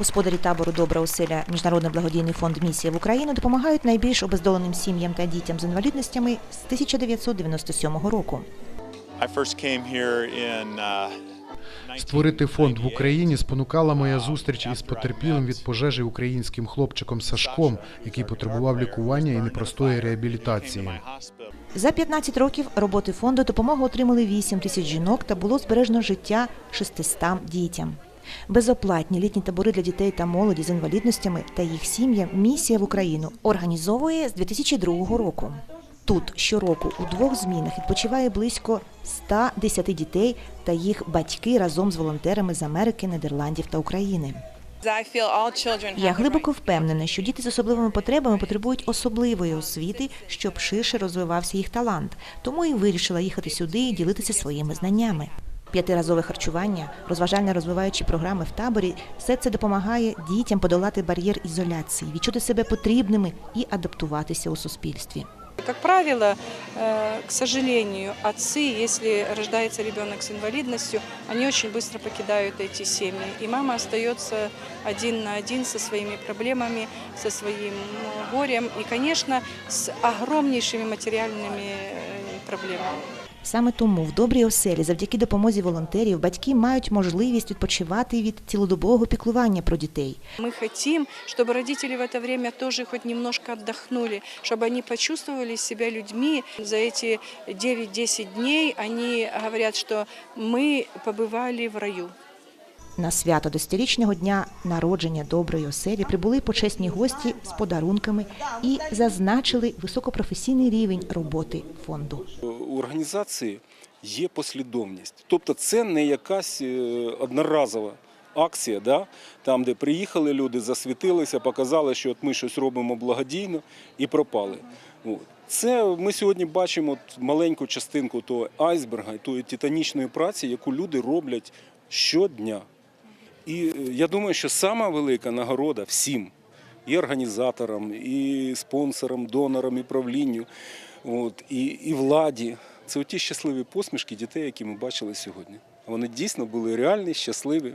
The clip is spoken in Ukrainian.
Господарі табору Добра оселя Міжнародний благодійний фонд Місія в Україну допомагають найбільш обездоленим сім'ям та дітям з інвалідностями з 1997 року. Uh, Створити фонд в Україні спонукала моя зустріч із потерпілим від пожежі українським хлопчиком Сашком, який потребував лікування і непростої реабілітації. За 15 років роботи фонду допомогу отримали 8 тисяч жінок та було збережено життя 600 дітям. Безоплатні літні табори для дітей та молоді з інвалідностями та їх сім'ям місія в Україну організовує з 2002 року. Тут щороку у двох змінах відпочиває близько 110 дітей та їх батьки разом з волонтерами з Америки, Нідерландів та України. Я глибоко впевнена, що діти з особливими потребами потребують особливої освіти, щоб ширше розвивався їх талант. Тому і вирішила їхати сюди і ділитися своїми знаннями П'ятиразове харчування, розважально розвиваючі програми в таборі все це допомагає дітям подолати бар'єр ізоляції, відчути себе потрібними і адаптуватися у суспільстві. Как правило, э, к сожалению, отцы, если рождается ребенок с инвалидностью, они очень быстро покидают эти семьи. И мама остается один на один со своими проблемами, со своим ну, горем и, конечно, с огромнейшими материальными э, проблемами. Саме тому в добрій оселі, завдяки допомозі волонтерів, батьки мають можливість відпочивати від цілодобового піклування про дітей. Мы хотим, чтобы родители в это время тоже хоть немножко отдохнули, чтобы они почувствовали себя людьми. За эти 9-10 дней они говорят, что мы побывали в раю. На свято до столітнього дня народження доброї оселі прибули почесні гості з подарунками і зазначили високопрофесійний рівень роботи фонду. у організації є послідовність. Тобто це не якась е, одноразова акція, да? там, де приїхали люди, засвітилися, показали, що от ми щось робимо благодійно і пропали. Це ми сьогодні бачимо маленьку частинку того айсберга, тої титанічної праці, яку люди роблять щодня. І е, я думаю, що сама велика нагорода всім, і організаторам, і спонсорам, донорам, і правлінню, от, і, і владі. Це ті щасливі посмішки дітей, які ми бачили сьогодні. Вони дійсно були реальні, щасливі.